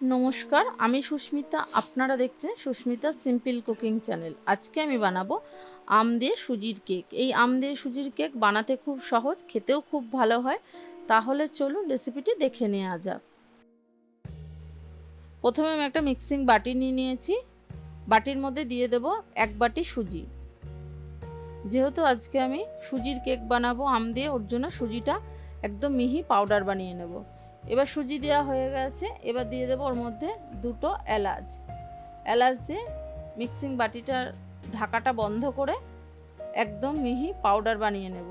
নমস্কার, আমি সুস্মিতা। আপনারা দেখছেন সুস্মিতা সিম্পল কুকিং চ্যানেল আজকে আমি বানাবো আম দিয়ে সুজির কেক। এই আম দিয়ে সুজির কেক বানাতে খুব সহজ, খেতেও খুব ভালো হয়। তাহলে চলুন রেসিপিটি দেখে নেওয়া যাক। প্রথমে আমি একটা মিক্সিং বাটি নিয়ে নিয়েছি। বাটির মধ্যে দিয়ে দেব এক বাটি সুজি। যেহেতু আজকে আমি সুজির কেক বানাবো, আম দিয়ে, ওর জন্য সুজিটা একদম মিহি পাউডার বানিয়ে নেব। এবার সুজি দেওয়া হয়ে গেছে, এবার দিয়ে দেবো ওর মধ্যে দুটো এলাচ। এলাচ দিয়ে মিক্সিং বাটিটার ঢাকাটা বন্ধ করে একদম মিহি পাউডার বানিয়ে নেব।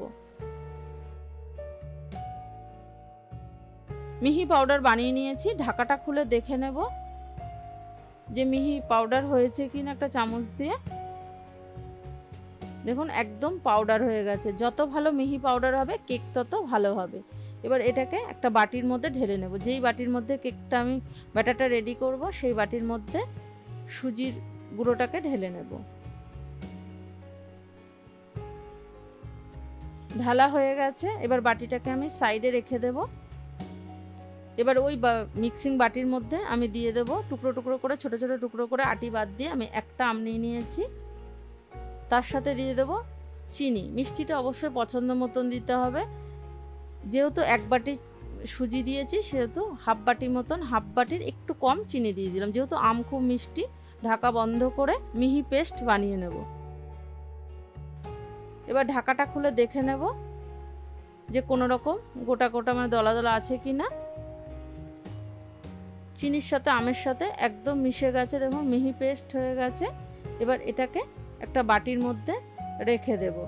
মিহি পাউডার বানিয়ে নিয়েছি, ঢাকাটা খুলে দেখে নেব যে মিহি পাউডার হয়েছে কিনা একটা চামচ দিয়ে। দেখুন, একদম পাউডার হয়ে গেছে। যত ভালো মিহি পাউডার হবে কেক তত ভালো হবে। এবার এটাকে একটা বাটির মধ্যে ঢেলে নেব। যেই বাটির মধ্যে কেকটা আমি ব্যাটারটা রেডি করব, সেই বাটির মধ্যে সুজির গুঁড়োটাকে ঢেলে নেব। ঢালা হয়ে গেছে, এবার বাটিটাকে আমি সাইডে রেখে দেব। এবার ওই মিক্সিং বাটির মধ্যে আমি দিয়ে দেব। টুকরো টুকরো করে, ছোট ছোট টুকরো করে আটি বাদ দিয়ে আমি একটা আম নিয়ে নিয়েছি। তার সাথে দিয়ে দেব চিনি। মিষ্টিটা অবশ্যই পছন্দ মতন দিতে হবে। যেহেতু এক বাটি সুজি দিয়েছি, সেহেতু হাফ বাটির মতন, হাফ বাটির একটু কম চিনি দিয়ে দিলাম। যেহেতু আম খুব মিষ্টি, ঢাকা বন্ধ করে মিহি পেস্ট বানিয়ে নেব। এবার ঢাকাটা খুলে দেখে নেব যে কোনো রকম গোটা গোটা মানে দলা দলা আছে কি না চিনির সাথে, আমের সাথে একদম মিশে গেছে, দেখুন মিহি পেস্ট হয়ে গেছে। এবার এটাকে একটা বাটির মধ্যে রেখে দেবো।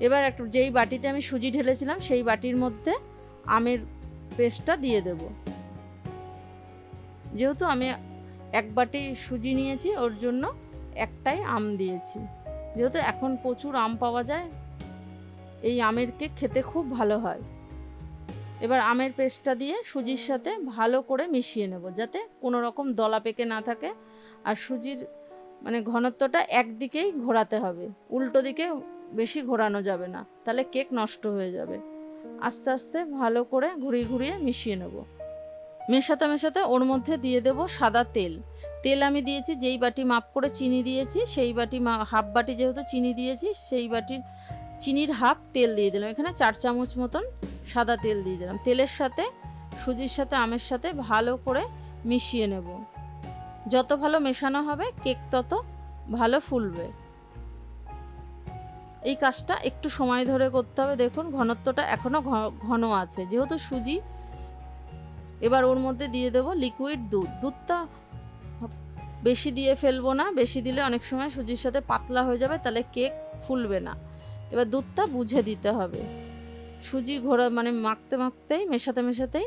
এবার একটু, যেই বাটিতে আমি সুজি ঢেলেছিলাম, সেই বাটির মধ্যে আমের পেস্টটা দিয়ে দেব। যেহেতু আমি এক বাটি সুজি নিয়েছি, ওর জন্য একটাই আম দিয়েছি। যেহেতু এখন প্রচুর আম পাওয়া যায়, এই আমের কেক খেতে খুব ভালো হয়। এবার আমের পেস্টটা দিয়ে সুজির সাথে ভালো করে মিশিয়ে নেব, যাতে কোনো রকম দলা পেকে না থাকে। আর সুজির মানে ঘনত্বটা একদিকেই ঘোরাতে হবে। উল্টো দিকে বেশি ঘোরানো যাবে না। তাহলে কেক নষ্ট হয়ে যাবে। আস্তে আস্তে ভালো করে ঘুরিয়ে ঘুরিয়ে মিশিয়ে নেব। মেশাতে মেশাতে ওর মধ্যে দিয়ে দেব সাদা তেল। তেল আমি দিয়েছি, যেই বাটি মাপ করে চিনি দিয়েছি, সেই বাটি হাফ বাটি যেহেতু চিনি দিয়েছি, সেই বাটির চিনির হাফ তেল দিয়ে দিলাম। এখানে চার চামচ মতন সাদা তেল দিয়ে দিলাম। তেলের সাথে, সুজির সাথে, আমের সাথে ভালো করে মিশিয়ে নেব। যত ভালো মেশানো হবে, কেক তত ভালো ফুলবে। এই কাজটা একটু সময় ধরে করতে হবে। দেখুন, ঘনত্বটা এখনও ঘন আছে। যেহেতু সুজি, এবার ওর মধ্যে দিয়ে দেব লিকুইড দুধ। দুধটা বেশি দিয়ে ফেলব না। বেশি দিলে অনেক সময় সুজির সাথে পাতলা হয়ে যাবে, তাহলে কেক ফুলবে না। এবার দুধটা বুঝে দিতে হবে। সুজি ঘোরা মানে মাখতে মাখতেই, মেশাতে মেশাতেই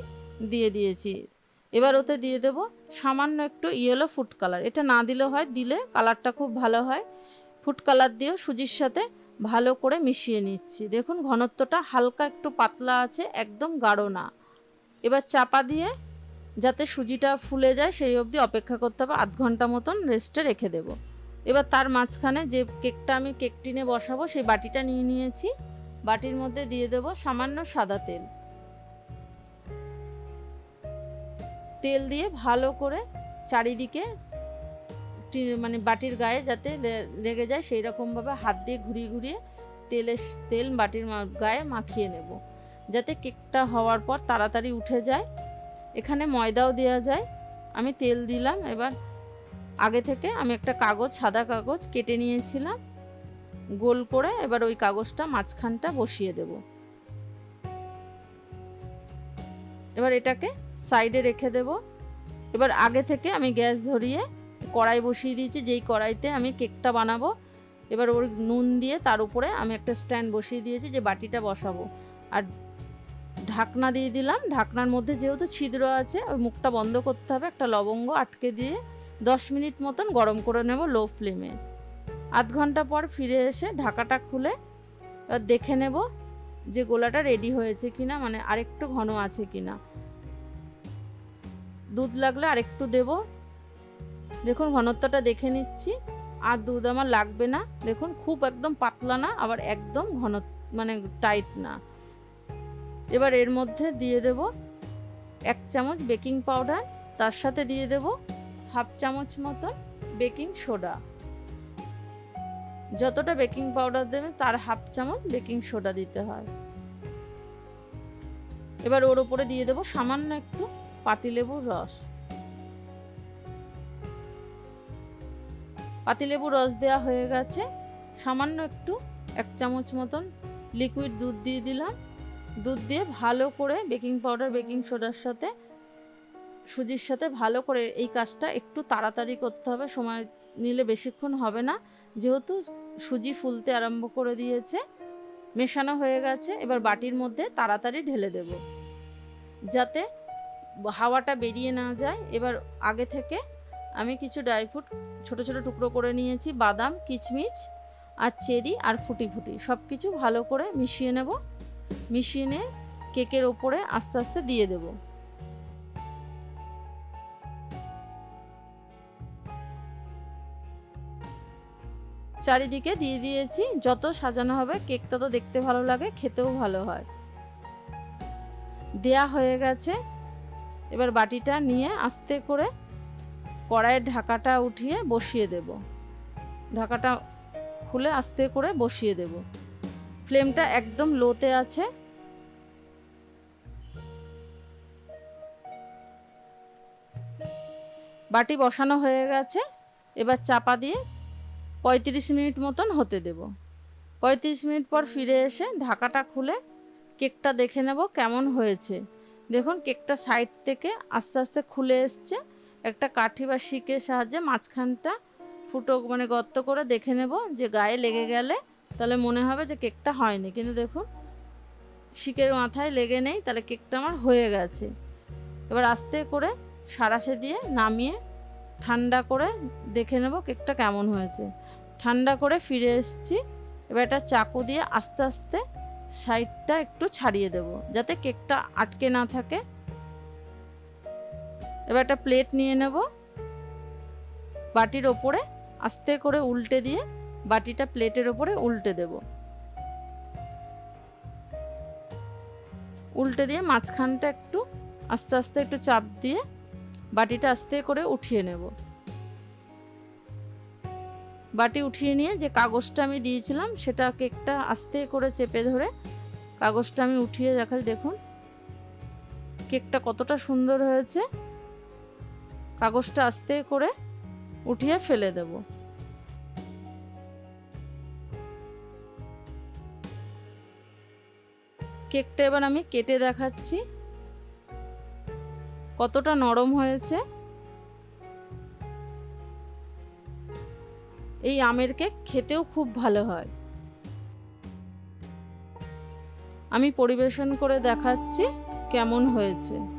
দিয়ে দিয়েছি। এবার ওতে দিয়ে দেব সামান্য একটু ইয়েলো ফুড কালার এটা না দিলে হয়, দিলে কালারটা খুব ভালো হয়। ফুড কালার দিয়েও সুজির সাথে ভালো করে মিশিয়ে নিচ্ছি। দেখুন, ঘনত্বটা হালকা একটু পাতলা আছে, একদম গাঢ় না। এবার চাপা দিয়ে যাতে সুজিটা ফুলে যায়, সেই অবধি অপেক্ষা করতে হবে, আধ ঘণ্টা মতন রেস্টে রেখে দেব। এবার তার মাঝখানে যে কেকটা আমি কেক টিনে বসাবো, সেই বাটিটা নিয়ে নিয়েছি। বাটির মধ্যে দিয়ে দেব সামান্য সাদা তেল। তেল দিয়ে ভালো করে চারিদিকে মানে বাটির গায়ে যাতে লেগে যায় সেই রকমভাবে হাত দিয়ে ঘুরিয়ে ঘুরিয়ে তেলের তেল বাটির গায়ে মাখিয়ে নেব। যাতে কেকটা হওয়ার পর তাড়াতাড়ি উঠে যায়। এখানে ময়দাও দেওয়া যায়। আমি তেল দিলাম। এবার আগে থেকে আমি একটা কাগজ, সাদা কাগজ কেটে নিয়েছিলাম। গোল করে এবার ওই কাগজটা মাঝখানটা বসিয়ে দেব। এবার এটাকে সাইডে রেখে দেব। এবার আগে থেকে আমি গ্যাস ধরিয়ে কড়াই বসিয়ে দিয়েছি, যেই কড়াইতে আমি কেকটা বানাবো। এবার ওর নুন দিয়ে তার উপরে আমি একটা স্ট্যান্ড বসিয়ে দিয়েছি যে বাটিটা বসাবো। আর ঢাকনা দিয়ে দিলাম। ঢাকনার মধ্যে যেহেতু ছিদ্র আছে ওই মুখটা বন্ধ করতে হবে, একটা লবঙ্গ আটকে দিয়ে দশ মিনিট মতন গরম করে নেব লো ফ্লেমে। আধ ঘণ্টা পর ফিরে এসে ঢাকাটা খুলে এবার দেখে নেব যে গোলাটা রেডি হয়েছে কিনা মানে আরেকটু ঘন আছে কিনা। দুধ লাগলে আরেকটু দেবো। দেখুন, ঘনত্বটা দেখে নিচ্ছি। আর দুধ আমার লাগবে না। দেখুন, খুব একদম পাতলা না, আবার একদম ঘন মানে টাইট না। এবার এর মধ্যে দিয়ে দেব এক চামচ বেকিং পাউডার, তার সাথে দিয়ে দেব হাফ চামচ মতন বেকিং সোডা। যতটা বেকিং পাউডার দেবে তার হাফ চামচ বেকিং সোডা দিতে হয়। এবার ওর উপরে দিয়ে দেবো সামান্য একটু পাতিলেবুর রস। পাতিলেবুর রস দেওয়া হয়ে গেছে। সামান্য একটু, এক চামচ মতন লিকুইড দুধ দিয়ে দিলাম। দুধ দিয়ে ভালো করে বেকিং পাউডার বেকিং সোডার সাথে, সুজির সাথে ভালো করে এই কাজটা একটু তাড়াতাড়ি করতে হবে। সময় নিলে বেশিক্ষণ হবে না। যেহেতু সুজি ফুলতে আরম্ভ করে দিয়েছে, মেশানো হয়ে গেছে, এবার বাটির মধ্যে তাড়াতাড়ি ঢেলে দেব। যাতে হাওয়াটা বেরিয়ে না যায়। এবার আগে থেকে আমি কিছু ড্রাই ফ্রুট ছোটো ছোটো টুকরো করে নিয়েছি, বাদাম, কিচমিচ আর চেরি আর ফুটি ফুটি। সব কিছু ভালো করে মিশিয়ে নেব। মিশিয়ে নিয়ে কেকের ওপরে আস্তে আস্তে দিয়ে দেব। চারিদিকে দিয়ে দিয়েছি। যত সাজানো হবে, কেক তত দেখতে ভালো লাগে, খেতেও ভালো হয়। দেয়া হয়ে গেছে। এবার বাটিটা নিয়ে আস্তে করে কড়াইয়ের ঢাকাটা উঠিয়ে বসিয়ে দেব। ঢাকাটা খুলে আস্তে করে বসিয়ে দেব। ফ্লেমটা একদম লোতে আছে। বাটি বসানো হয়ে গেছে। এবার চাপা দিয়ে পঁয়ত্রিশ মিনিট মতন হতে দেব। পঁয়ত্রিশ মিনিট পর ফিরে এসে ঢাকাটা খুলে কেকটা দেখে নেব কেমন হয়েছে। দেখুন, কেকটা সাইড থেকে আস্তে আস্তে খুলে এসছে। একটা কাঠি বা শিকের সাহায্যে মাঝখানটা ফুটো মানে গর্ত করে দেখে নেব যে গায়ে লেগে গেলে। তাহলে মনে হবে যে কেকটা হয়নি। কিন্তু দেখুন, শিকের মাথায় লেগে নেই, তাহলে কেকটা আমার হয়ে গেছে। এবার আস্তে করে সারাশে দিয়ে নামিয়ে ঠান্ডা করে দেখে নেব কেকটা কেমন হয়েছে। ঠান্ডা করে ফিরে এসেছি। এবার একটা চাকু দিয়ে আস্তে আস্তে সাইডটা একটু ছাড়িয়ে দেব, যাতে কেকটা আটকে না থাকে। এবার একটা প্লেট নিয়ে নেব। বাটির ওপরে আস্তে করে উল্টে দিয়ে বাটিটা প্লেটের ওপরে উল্টে দেব। উল্টে দিয়ে মাঝখানটা একটু আস্তে আস্তে একটু চাপ দিয়ে বাটিটা আস্তে করে উঠিয়ে নেব। বাটি উঠিয়ে নিয়ে যে কাগজটা আমি দিয়েছিলাম সেটা কেকটা আস্তে করে চেপে ধরে কাগজটা আমি উঠিয়ে দেখাই, দেখুন। কেকটা কতটা সুন্দর হয়েছে। কাগজটা আস্তে করে উঠিয়ে ফেলে দেব। কেকটা এবার আমি কেটে দেখাচ্ছি। কতটা নরম হয়েছে। এই আমের কেক খেতেও খুব ভালো হয়। আমি পরিবেশন করে দেখাচ্ছি কেমন হয়েছে।